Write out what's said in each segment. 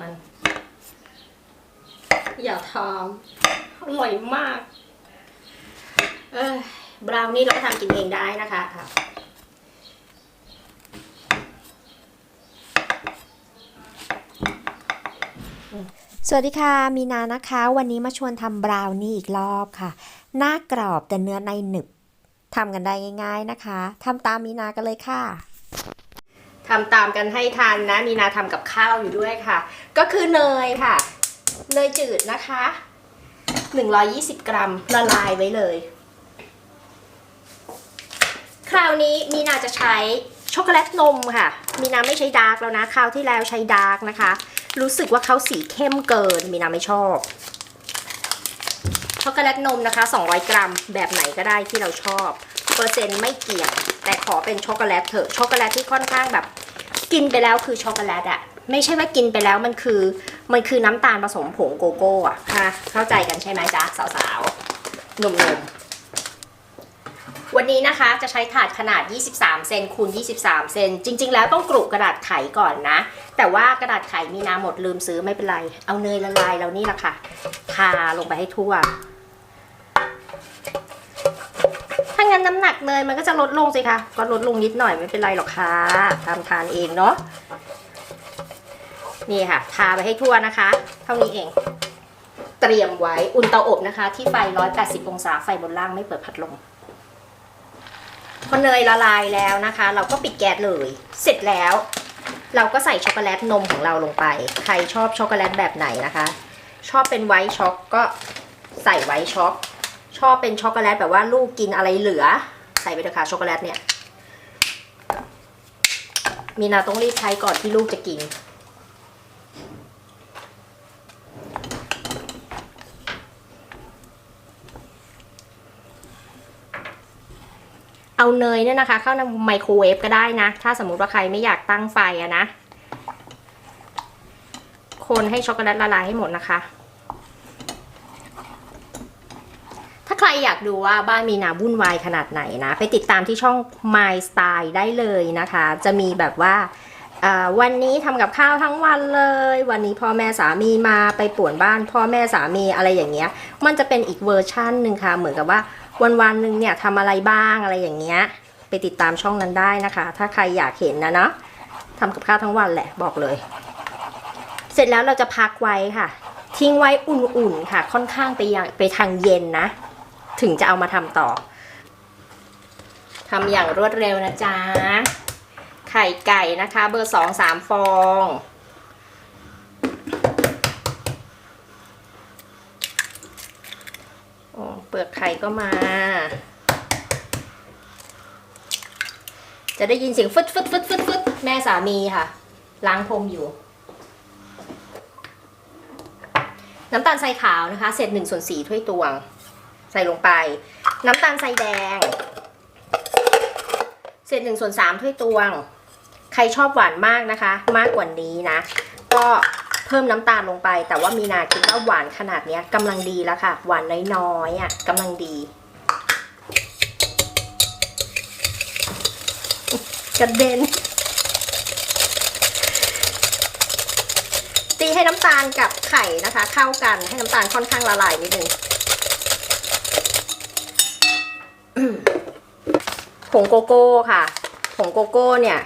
มัน อย่าทำอร่อยมาก เออบราวนี่เราก็ทำกินเองได้นะคะอะสวัสดีค่ะ มีนานะคะ วันนี้มาชวนทำบราวนี่อีกรอบค่ะ หน้ากรอบแต่เนื้อในหนึบทำกันได้ง่าย ๆนะคะทำตามมีนากันเลยค่ะ ทำตามกันให้ทันนะ มีนาทำกับข้าวอยู่ด้วยค่ะ ก็คือเนยค่ะ เนยจืดนะคะ 120 กรัมละลายไว้เลย คราวนี้มีนาจะใช้ช็อกโกแลตนมค่ะ มีนาไม่ใช้ดาร์กแล้วนะ คราวที่แล้วใช้ดาร์กนะคะ รู้สึกว่าเขาสีเข้มเกิน มีนาไม่ชอบ ช็อกโกแลตนมนะคะ 200 กรัม แบบไหนก็ได้ที่เราชอบ เปอร์เซ็นต์ไม่เกี่ยง ขอเป็นช็อกโกแลตเถอะช็อกโกแลตที่ค่อนข้างแบบ กินไปแล้วคือช็อกโกแลตอะไม่ใช่ว่ากินไปแล้วมันคือมันคือน้ำตาลผสมผงโกโก้อะค่ะเข้าใจกันใช่ไหมจ๊ะสาวๆหนุ่มๆวันนี้นะคะจะใช้ถาดขนาด 23 เซนคูณ 23 เซน จริง ๆ แล้วต้องกรุกระดาษไขก่อนนะ แต่ว่ากระดาษไขมีนาหมดลืมซื้อไม่เป็นไร เอาเนยละลายแล้วนี่แหละค่ะ ทาลงไปให้ทั่ว ถ้า งั้นน้ำหนักเนยมันก็จะลดลงสิคะก็ลดลงนิดหน่อยไม่เป็นไรหรอกค่ะทำทานเองเนาะนี่ค่ะ ทาไปให้ทั่วนะคะ เท่านี้เอง เตรียมไว้อุ่นเตาอบนะคะ ที่ไฟ 180 องศาไฟบนล่างไม่เปิดพัดลมพอเนยละลายแล้วนะคะ เราก็ปิดแก๊สเลย เสร็จแล้ว เราก็ใส่ช็อกโกแลตนมของเราลงไป ใครชอบช็อกโกแลตแบบไหนนะคะ ชอบเป็นไวท์ช็อกก็ใส่ไวท์ช็อก ชอบเป็นช็อกโกแลตแบบว่าลูกกินอะไรเหลือ ใส่ไปเถอะค่ะช็อกโกแลตเนี่ย มีนาต้องรีบใช้ก่อนที่ลูกจะกิน เอาเนยเนี่ยนะคะ เข้าในไมโครเวฟก็ได้นะ ถ้าสมมติว่าใครไม่อยากตั้งไฟอะนะ คนให้ช็อกโกแลตละลายให้หมดนะคะ ถ้าใคร อยากดูว่าบ้านมีนาวุ่นวายขนาดไหนนะ ไปติดตามที่ช่อง My Style ได้เลยนะคะ จะมีแบบว่าวันนี้ทำกับข้าวทั้งวันเลย วันนี้พ่อแม่สามีมาไปป่วนบ้าน พ่อแม่สามีอะไรอย่างเงี้ย มันจะเป็นอีกเวอร์ชั่นหนึ่งค่ะ เหมือนกับว่าวันวันหนึ่งเนี่ยทำอะไรบ้างอะไรอย่างเงี้ย ไปติดตามช่องนั้นได้นะคะ ถ้าใครอยากเห็นนะเนาะทำกับข้าวทั้งวันแหละบอกเลย เสร็จแล้วเราจะพักไว้ค่ะ ทิ้งไว้อุ่นๆค่ะ ค่อนข้างไปยังไปทางเย็นนะ ถึงจะเอามาทำต่อทำอย่างรวดเร็วนะจ๊ะ ไข่ไก่นะคะ เบอร์สองสามฟองโอ้เปลือกไข่ก็มา จะได้ยินเสียงฟึดฟึดฟึดฟึดฟึดแม่สามีค่ะ ล้างพรมอยู่ น้ำตาลทรายขาวนะคะ เศษหนึ่งส่วนสี่ถ้วยตวง ใส่ลงไป น้ำตาลทรายแดง เศษหนึ่งส่วนสามถ้วยตวง ใครชอบหวานมากนะคะ มากกว่านี้นะ ก็เพิ่มน้ำตาลลงไป แต่ว่ามีนาคิดว่าหวานขนาดเนี้ยกำลังดีแล้วค่ะ หวานน้อยๆอะกำลังดีกระเด็นตีให้น้ำตาลกับไข่นะคะ เข้ากันให้น้ำตาลค่อนข้างละลายนิดนึง ผงโกโก้ค่ะ ผงโกโก้เนี่ย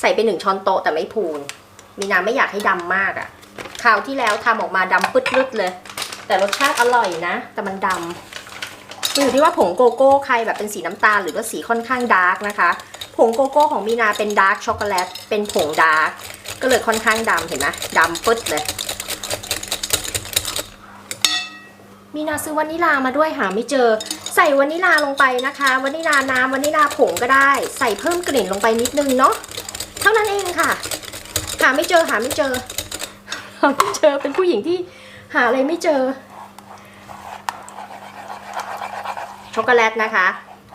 ใส่ไปหนึ่งช้อนโต๊ะแต่ไม่พูน มีนาไม่อยากให้ดำมากอะ่ะคราวที่แล้วทำออกมาดำปืดๆเลย แต่รสชาติอร่อยนะ แต่มันดำอยู่ที่ว่าผงโกโก้ใครแบบเป็นสีน้ำตาลหรือว่าสีค่อนข้างดาร์กนะคะ ผงโกโก้ของมีนาเป็นดาร์กช็อกโกแลตเป็นผงดาร์กก็เลยค่อนข้างดำเห็นไหมดำปึ๊ดเลย มีนาซื้อวานิลามาด้วยหาไม่เจอ ใส่วานิลาลงไปนะคะวานิลาน้ำวานิลาผงก็ได้ ใส่เพิ่มกลิ่นลงไปนิดนึงเนาะเท่านั้นเองค่ะ หาไม่เจอหาไม่เจอหาไม่เจอเป็นผู้หญิงที่หาอะไรไม่เจอ ช็อกโกแลตนะคะ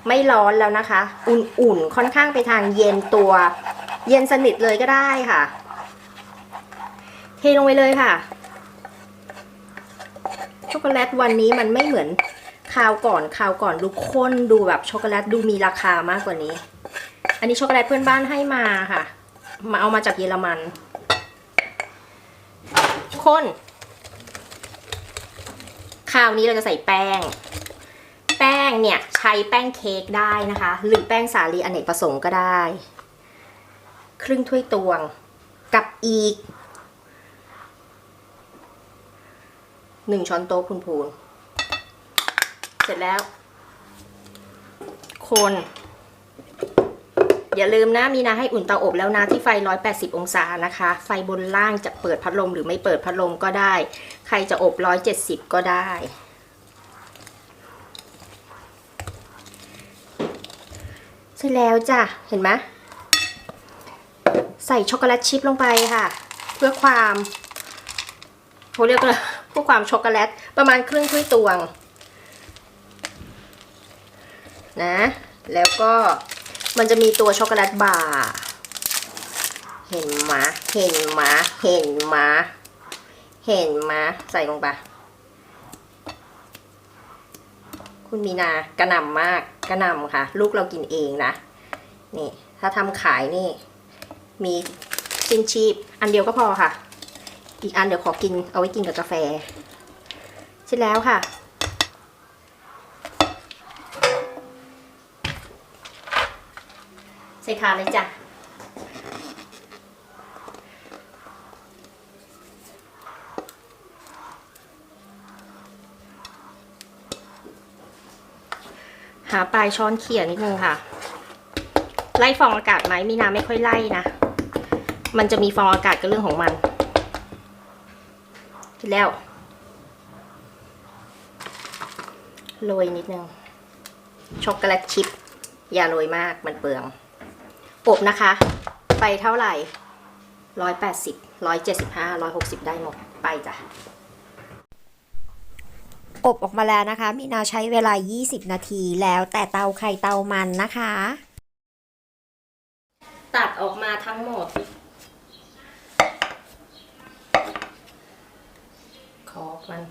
ไม่ร้อนแล้วนะคะ อุ่นๆค่อนข้างไปทางเย็นตัว เย็นสนิทเลยก็ได้ค่ะ เทลงไปเลยค่ะช็อกโกแลตวันนี้มันไม่เหมือน คราวก่อนคราวก่อนดูข้นดูแบบช็อกโกแลตดูมีราคามากกว่านี้ อันนี้ช็อกโกแลตเพื่อนบ้านให้มาค่ะ มาเอามาจากเยอรมันคนคราวนี้เราจะใส่แป้ง แป้งเนี่ยใช้แป้งเค้กได้นะคะ หรือแป้งสาลีอเนกประสงค์ก็ได้ ครึ่งถ้วยตวงกับอีกหนึ่งช้อนโต๊ะพูน ร็จแล้ว คน อย่าลืมนะ มีนาให้อุ่นเตาอบแล้วนะที่ไฟ 180 องศานะคะ ไฟบนล่างจะเปิดพัดลมหรือไม่เปิดพัดลมก็ได้ ใครจะอบ 170 ก็ได้เสร็จแล้วจ้ะ เห็นไหมใส่ช็อกโกแลตชิพลงไปค่ะ เพื่อความเขาเรียกว่าเพื่อความช็อกโกแลตประมาณครึ่งถ้วยตวง นะ แล้วก็มันจะมีตัวช็อกโกแลตบาร์เห็นมะเห็นมะเห็นมะเห็นมะใส่ลงไปคุณมีนากระหน่ำมากกระหน่ำค่ะ ลูกเรากินเองนะ นี่ ถ้าทำขายนี่ มีสิ้นชีพ อันเดียวก็พอค่ะ อีกอันเดี๋ยวขอกินเอาไว้กินกับกาแฟเสร็จแล้วค่ะ ส่ขาเลยจ้ะหาปลายช้อนเขี่ยนิดนึงค่ะ ไล่ฟองอากาศไหมมีนาไม่ค่อยไล่นะ มันจะมีฟองอากาศก็เรื่องของมันเสร็จแล้ว โรยนิดนึง ช็อกโกแลตชิพอย่าโรยมากมันเปลือง อบนะคะ ไปเท่าไหร่ร้อยแปดสิบร้อยเจ็ดสิบห้าร้อยหกสิบได้หมด ไปจ้ะ อบออกมาแล้วนะคะ มีนาใช้เวลา 20 นาทีแล้วแต่เตาใครเตามันนะคะ ตัดออกมาทั้งหมด ขอบมัน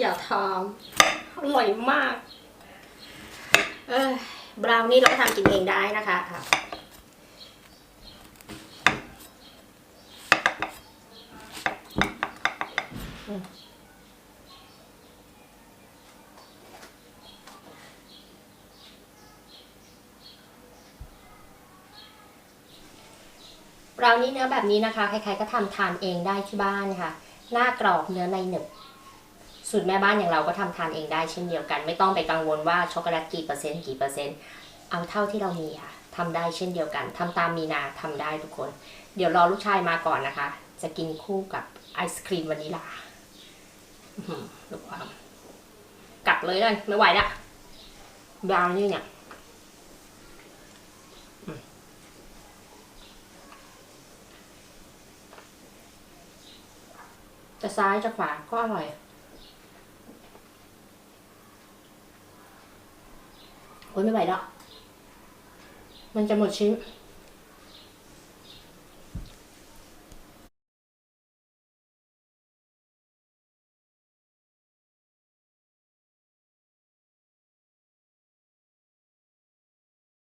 อย่าทำอร่อยมาก บราวนี่เราก็ทำกินเองได้นะคะค่ะอืมบราวนี่เนื้อแบบนี้นะคะ ใครๆก็ทำทานเองได้ที่บ้านค่ะ หน้ากรอบเนื้อในหนึบ สูตรแม่บ้านอย่างเราก็ทำทานเองได้เช่นเดียวกัน ไม่ต้องไปกังวลว่าช็อกโกแลตกี่เปอร์เซ็นต์กี่เปอร์เซ็นต์เอาเท่าที่เรามีค่ะทำได้เช่นเดียวกันทำตามมีนาทำได้ทุกคน เดี๋ยวรอลูกชายมาก่อนนะคะ จะกินคู่กับไอศครีมวานิลาดูความกัดเลยเลยไม่ไหวละบราวนี่เนี่ยจะซ้ายจะขวาก็อร่อย โอ้ยไม่ไหวแล้ว มันจะหมดชิ้น